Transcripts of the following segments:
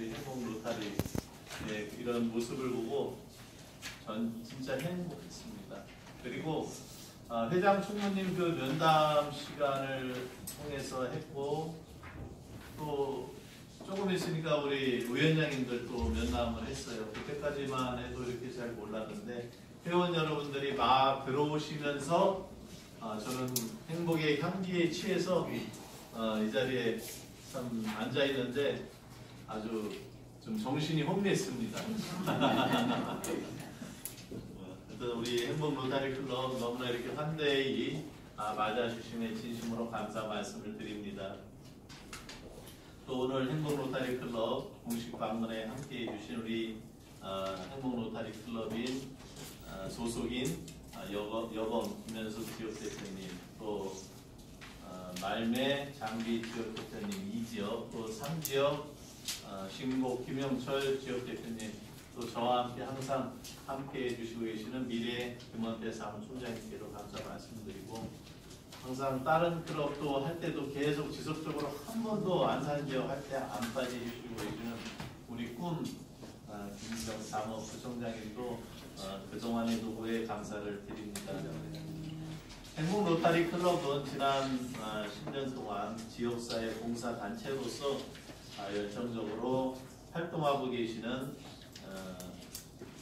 행복 로타리 네, 이런 모습을 보고 전 진짜 행복했습니다. 그리고 아, 회장 총무님 그 면담 시간을 통해서 했고 또 조금 있으니까 우리 위원장님들 또 면담을 했어요. 그때까지만 해도 이렇게 잘 몰랐는데 회원 여러분들이 막 들어오시면서 아, 저는 행복의 향기에 취해서 어, 이 자리에 참 앉아 있는데 아주 좀 정신이 혼미했습니다. 그래서 우리 행복 로타리 클럽 너무나 이렇게 환대히 아, 맞아주심에 진심으로 감사 말씀을 드립니다. 또 오늘 행복 로타리 클럽 공식 방문에 함께 해주신 우리 어, 행복 로타리 클럽인 어, 소속인 어, 여건, 여건 김현숙 지역 대표님 또 어, 말매 장비 지역 대표님 이지역 또 3지역 어, 신곡 김영철 지역 대표님 또 저와 함께 항상 함께 해주시고 계시는 미래 김원태 사무총장님께도 감사 말씀드리고 항상 다른 클럽도 할 때도 계속 지속적으로 한 번도 안산 지역 할 때 안 빠지시고 계시는 우리 꿈 아, 김정 사무부총장님도 어, 그동안의 노고에 감사를 드립니다. 행복 로타리 클럽은 지난 아, 10년 동안 지역사회 봉사 단체로서 아, 열정적으로 활동하고 계시는 어,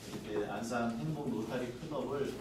이렇게 안산 행복 로타리 클럽을